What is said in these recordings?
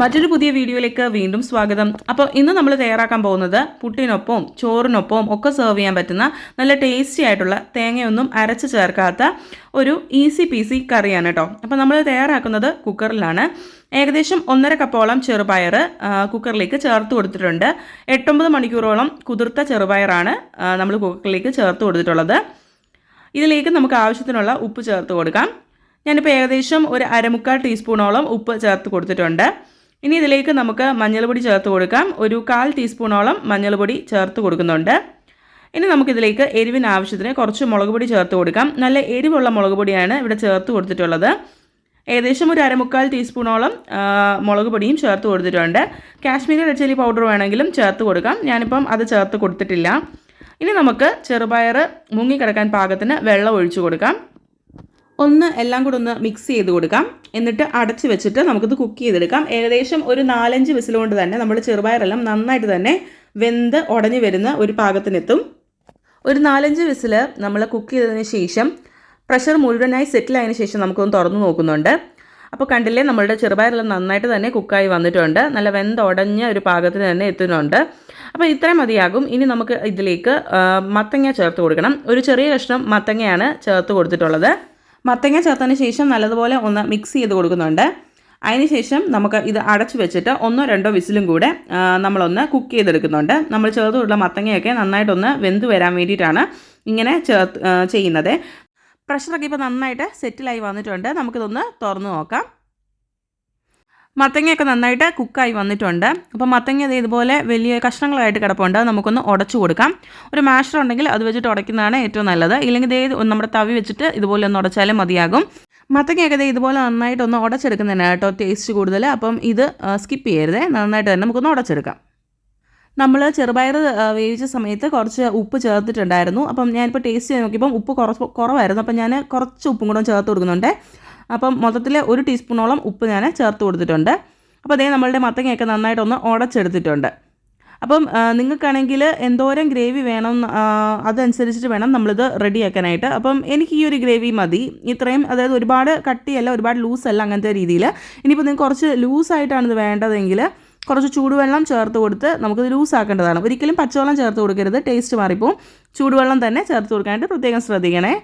മറ്റൊരു പുതിയ വീഡിയോയിലേക്ക് വീണ്ടും സ്വാഗതം. അപ്പോൾ ഇന്ന് നമ്മൾ തയ്യാറാക്കാൻ പോകുന്നത് പുട്ടിനൊപ്പവും ചോറിനൊപ്പവും ഒക്കെ സെർവ് ചെയ്യാൻ പറ്റുന്ന നല്ല ടേസ്റ്റി ആയിട്ടുള്ള തേങ്ങയൊന്നും അരച്ച് ചേർക്കാത്ത ഒരു ഈസി പീസി കറിയാണ് കേട്ടോ അപ്പോൾ നമ്മൾ തയ്യാറാക്കുന്നത് കുക്കറിലാണ് ഏകദേശം ഒന്നര കപ്പോളം ചെറുപയർ കുക്കറിലേക്ക് ചേർത്ത് കൊടുത്തിട്ടുണ്ട്. എട്ടൊമ്പത് മണിക്കൂറോളം കുതിർത്ത ചെറുപയറാണ് നമ്മൾ കുക്കറിലേക്ക് ചേർത്ത് കൊടുത്തിട്ടുള്ളത്. ഇതിലേക്ക് നമുക്ക് ആവശ്യത്തിനുള്ള ഉപ്പ് ചേർത്ത് കൊടുക്കാം. ഞാനിപ്പോൾ ഏകദേശം ഒരു അരമുക്കാൽ ടീസ്പൂണോളം ഉപ്പ് ചേർത്ത് കൊടുത്തിട്ടുണ്ട്. ഇനി ഇതിലേക്ക് നമുക്ക് മഞ്ഞൾപ്പൊടി ചേർത്ത് കൊടുക്കാം. ഒരു കാൽ ടീസ്പൂണോളം മഞ്ഞൾപ്പൊടി ചേർത്ത് കൊടുക്കുന്നുണ്ട്. ഇനി നമുക്കിതിലേക്ക് എരിവിന് ആവശ്യത്തിന് കുറച്ച് മുളക് പൊടി ചേർത്ത് കൊടുക്കാം. നല്ല എരിവുള്ള മുളക് പൊടിയാണ് ഇവിടെ ചേർത്ത് കൊടുത്തിട്ടുള്ളത്. ഏകദേശം ഒരു അരമുക്കാൽ ടീസ്പൂണോളം മുളക് പൊടിയും ചേർത്ത് കൊടുത്തിട്ടുണ്ട്. കാശ്മീരി റെഡ് ചില്ലി പൗഡർ വേണമെങ്കിലും ചേർത്ത് കൊടുക്കാം. ഞാനിപ്പം അത് ചേർത്ത് കൊടുത്തിട്ടില്ല. ഇനി നമുക്ക് ചെറുപയർ മുങ്ങിക്കിടക്കാൻ പാകത്തിന് വെള്ളം ഒഴിച്ചു കൊടുക്കാം. ഒന്ന് എല്ലാം കൂടെ ഒന്ന് മിക്സ് ചെയ്ത് കൊടുക്കാം. എന്നിട്ട് അടച്ച് വെച്ചിട്ട് നമുക്കിത് കുക്ക് ചെയ്തെടുക്കാം. ഏകദേശം ഒരു നാലഞ്ച് വിസിൽ കൊണ്ട് തന്നെ നമ്മൾ ചെറുപയറെല്ലാം നന്നായിട്ട് തന്നെ വെന്ത് ഉടഞ്ഞു വരുന്ന ഒരു പാകത്തിനെത്തും. ഒരു നാലഞ്ച് വിസിൽ നമ്മൾ കുക്ക് ചെയ്തതിന് ശേഷം പ്രഷർ മുഴുവനായി സെറ്റിൽ ആയതിനു ശേഷം നമുക്കൊന്ന് തുറന്നു നോക്കുന്നുണ്ട്. അപ്പോൾ കണ്ടില്ലേ നമ്മളുടെ ചെറുപയറെല്ലാം നന്നായിട്ട് തന്നെ കുക്കായി വന്നിട്ടുണ്ട്. നല്ല വെന്ത് ഉടഞ്ഞ ഒരു പാകത്തിന് തന്നെ എത്തുന്നുണ്ട്. അപ്പോൾ ഇത്രയും മതിയാകും. ഇനി നമുക്ക് ഇതിലേക്ക് മത്തങ്ങ ചേർത്ത് കൊടുക്കണം. ഒരു ചെറിയ കഷ്ണം മത്തങ്ങയാണ് ചേർത്ത് കൊടുത്തിട്ടുള്ളത്. മത്തങ്ങ ചേർത്തതിന് ശേഷം നല്ലതുപോലെ ഒന്ന് മിക്സ് ചെയ്ത് കൊടുക്കുന്നുണ്ട്. അതിനുശേഷം നമുക്ക് ഇത് അടച്ചു വെച്ചിട്ട് ഒന്നോ രണ്ടോ വിസിലും കൂടെ നമ്മളൊന്ന് കുക്ക് ചെയ്തെടുക്കുന്നുണ്ട്. നമ്മൾ ചേർത്തുള്ള മത്തങ്ങയൊക്കെ നന്നായിട്ടൊന്ന് വെന്ത് വരാൻ വേണ്ടിയിട്ടാണ് ഇങ്ങനെ ചേർത്ത് ചെയ്യുന്നത്. പ്രഷറൊക്കെ ഇപ്പോൾ നന്നായിട്ട് സെറ്റിലായി വന്നിട്ടുണ്ട്. നമുക്കിതൊന്ന് തുറന്ന് നോക്കാം. മത്തങ്ങയൊക്കെ നന്നായിട്ട് കുക്കായി വന്നിട്ടുണ്ട്. അപ്പോൾ മത്തങ്ങ ഇതുപോലെ വലിയ കഷ്ണങ്ങളായിട്ട് കിടപ്പുണ്ട്. നമുക്കൊന്ന് ഉടച്ചു കൊടുക്കാം. ഒരു മാഷർ ഉണ്ടെങ്കിൽ അത് വെച്ചിട്ട് ഉടയ്ക്കുന്നതാണ് ഏറ്റവും നല്ലത്. ഇല്ലെങ്കിൽ ഇത് നമ്മുടെ തവി വെച്ചിട്ട് ഇതുപോലെ ഒന്ന് ഉടച്ചാലും മതിയാകും. മത്തങ്ങയൊക്കെ ഇതേ ഇതുപോലെ നന്നായിട്ട് ഒന്ന് ഉടച്ചെടുക്കുന്നതാണ് കേട്ടോ ടേസ്റ്റ് കൂടുതൽ. അപ്പം ഇത് സ്കിപ്പ് ചെയ്യരുത്. നന്നായിട്ട് തന്നെ നമുക്കൊന്ന് ഉടച്ചെടുക്കാം. നമ്മൾ ചെറുപയർ വേവിച്ച സമയത്ത് കുറച്ച് ഉപ്പ് ചേർത്തിട്ടുണ്ടായിരുന്നു. അപ്പം ഞാനിപ്പോൾ ടേസ്റ്റ് ചെയ്ത് നോക്കിയപ്പം ഉപ്പ് കുറച്ച് കുറവായിരുന്നു. അപ്പം ഞാൻ കുറച്ച് ഉപ്പും കൂടെ ചേർത്ത് കൊടുക്കുന്നുണ്ട്. അപ്പം മൊത്തത്തിൽ ഒരു ടീസ്പൂണോളം ഉപ്പ് ഞാൻ ചേർത്ത് കൊടുത്തിട്ടുണ്ട്. അപ്പോൾ അതേ നമ്മളുടെ മത്തങ്ങയൊക്കെ നന്നായിട്ടൊന്ന് ഉടച്ചെടുത്തിട്ടുണ്ട് അപ്പം നിങ്ങൾക്കാണെങ്കിൽ എന്തോരം ഗ്രേവി വേണം അതനുസരിച്ചിട്ട് വേണം നമ്മളിത് റെഡിയാക്കാനായിട്ട്. അപ്പം എനിക്ക് ഈ ഒരു ഗ്രേവി മതി. ഇത്രയും അതായത് ഒരുപാട് കട്ടിയല്ല ഒരുപാട് ലൂസല്ല അങ്ങനത്തെ രീതിയിൽ ഇനിയിപ്പോൾ നിങ്ങൾക്ക് കുറച്ച് ലൂസായിട്ടാണ് ഇത് വേണ്ടതെങ്കിൽ കുറച്ച് ചൂടുവെള്ളം ചേർത്ത് കൊടുത്ത് നമുക്കിത് ലൂസാക്കേണ്ടതാണ്. ഒരിക്കലും പച്ചവെള്ളം ചേർത്ത് കൊടുക്കരുത്. ടേസ്റ്റ് മാറിപ്പോവും. ചൂടുവെള്ളം തന്നെ ചേർത്ത് കൊടുക്കാനായിട്ട് പ്രത്യേകം ശ്രദ്ധിക്കണേ.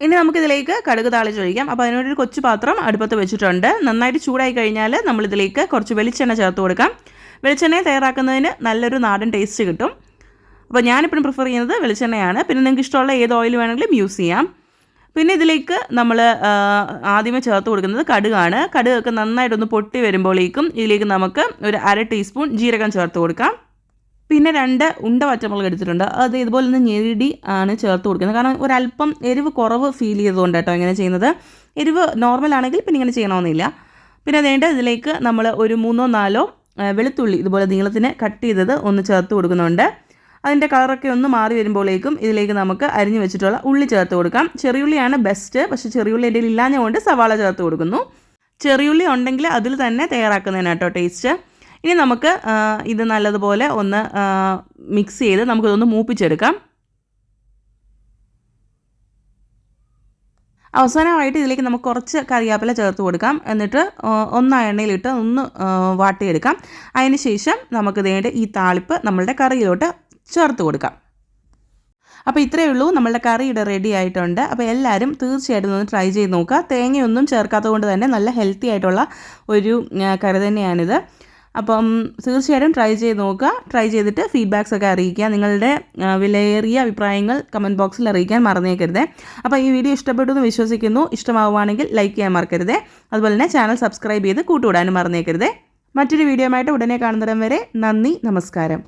ഇനി നമുക്കിതിലേക്ക് കടുക് താളിച്ച് ഒഴിക്കാം. അപ്പോൾ അതിനുവേണ്ടി ഒരു കൊച്ചു പാത്രം അടുപ്പത്ത് വെച്ചിട്ടുണ്ട്. നന്നായിട്ട് ചൂടായി കഴിഞ്ഞാൽ നമ്മളിതിലേക്ക് കുറച്ച് വെളിച്ചെണ്ണ ചേർത്ത് കൊടുക്കാം. വെളിച്ചെണ്ണ തയ്യാറാക്കുന്നതിന് നല്ലൊരു നാടൻ ടേസ്റ്റ് കിട്ടും. അപ്പോൾ ഞാനിപ്പോഴും പ്രിഫർ ചെയ്യുന്നത് വെളിച്ചെണ്ണയാണ്. പിന്നെ നിങ്ങൾക്ക് ഇഷ്ടമുള്ള ഏത് ഓയിൽ വേണമെങ്കിലും യൂസ് ചെയ്യാം. പിന്നെ ഇതിലേക്ക് നമ്മൾ ആദ്യമേ ചേർത്ത് കൊടുക്കുന്നത് കടുകാണ്. കടുകൊക്കെ നന്നായിട്ടൊന്ന് പൊട്ടി വരുമ്പോഴേക്കും ഇതിലേക്ക് നമുക്ക് ഒരു അര ടീസ്പൂൺ ജീരകം ചേർത്ത് കൊടുക്കാം. പിന്നെ രണ്ട് ഉണ്ട പച്ചമുളക് എടുത്തിട്ടുണ്ട്. അത് ഇതുപോലെ ഒന്ന് ഞെരിടി ആണ് ചേർത്ത് കൊടുക്കുന്നത്. കാരണം ഒരല്പം എരിവ് കുറവ് ഫീൽ ചെയ്തുകൊണ്ട് കേട്ടോ ഇങ്ങനെ ചെയ്യുന്നത്. എരിവ് നോർമൽ ആണെങ്കിൽ പിന്നെ ഇങ്ങനെ ചെയ്യണമെന്നില്ല. പിന്നെ അതേണ്ട ഇതിലേക്ക് നമ്മൾ ഒരു മൂന്നോ നാലോ വെളുത്തുള്ളി ഇതുപോലെ നീളത്തിന് കട്ട് ചെയ്തത് ഒന്ന് ചേർത്ത് കൊടുക്കുന്നുണ്ട്. അതിന്റെ കളറൊക്കെ ഒന്ന് മാറി വരുമ്പോഴേക്കും ഇതിലേക്ക് നമുക്ക് അരിഞ്ഞു വെച്ചിട്ടുള്ള ഉള്ളി ചേർത്ത് കൊടുക്കാം. ചെറിയുള്ളിയാണ് ബെസ്റ്റ് പക്ഷേ ചെറിയുള്ളി എന്റെ ഇല്ലാഞ്ഞുകൊണ്ട് സവാള ചേർത്ത് കൊടുക്കുന്നു. ചെറിയുള്ളി ഉണ്ടെങ്കിൽ അതിൽ തന്നെ തയ്യാറാക്കുന്നതിനാട്ടോ ടേസ്റ്റ് ഇനി നമുക്ക് ഇത് നല്ലതുപോലെ ഒന്ന് മിക്സ് ചെയ്ത് നമുക്കിതൊന്ന് മൂപ്പിച്ചെടുക്കാം. അവസാനമായിട്ട് ഇതിലേക്ക് നമുക്ക് കുറച്ച് കറിവേപ്പില ചേർത്ത് കൊടുക്കാം. എന്നിട്ട് ഒന്ന് എണ്ണയിലിട്ട് ഒന്ന് വാട്ടിയെടുക്കാം. അതിന് ശേഷം നമുക്ക് വേണ്ട ഈ താളിപ്പ് നമ്മളുടെ കറിയിലോട്ട് ചേർത്ത് കൊടുക്കാം. അപ്പോൾ ഇത്രയേ ഉള്ളൂ. നമ്മളുടെ കറി ഇവിടെ റെഡി ആയിട്ടുണ്ട്. അപ്പോൾ എല്ലാവരും തീർച്ചയായിട്ടും ഒന്ന് ട്രൈ ചെയ്ത് നോക്കുക. തേങ്ങയൊന്നും ചേർക്കാത്തത് കൊണ്ട് തന്നെ നല്ല ഹെൽത്തി ആയിട്ടുള്ള ഒരു കറി തന്നെയാണിത്. അപ്പം തീർച്ചയായിട്ടും ട്രൈ ചെയ്ത് നോക്കുക. ട്രൈ ചെയ്തിട്ട് ഫീഡ്ബാക്സ് ഒക്കെ അറിയിക്കുക. നിങ്ങളുടെ വിലയേറിയ അഭിപ്രായങ്ങൾ കമന്റ് ബോക്സിൽ അറിയിക്കാൻ മറന്നേക്കരുത്. അപ്പോൾ ഈ വീഡിയോ ഇഷ്ടപ്പെട്ടു എന്ന് വിശ്വസിക്കുന്നു. ഇഷ്ടമാവുകയാണെങ്കിൽ ലൈക്ക് ചെയ്യാൻ മറക്കരുത്. അതുപോലെ തന്നെ ചാനൽ സബ്സ്ക്രൈബ് ചെയ്ത് കൂട്ടുകൂടാനും മറന്നേക്കരുത്. മറ്റൊരു വീഡിയോ ആയിട്ട് ഉടനെ കാണുന്നിടം വരെ നന്ദി നമസ്കാരം.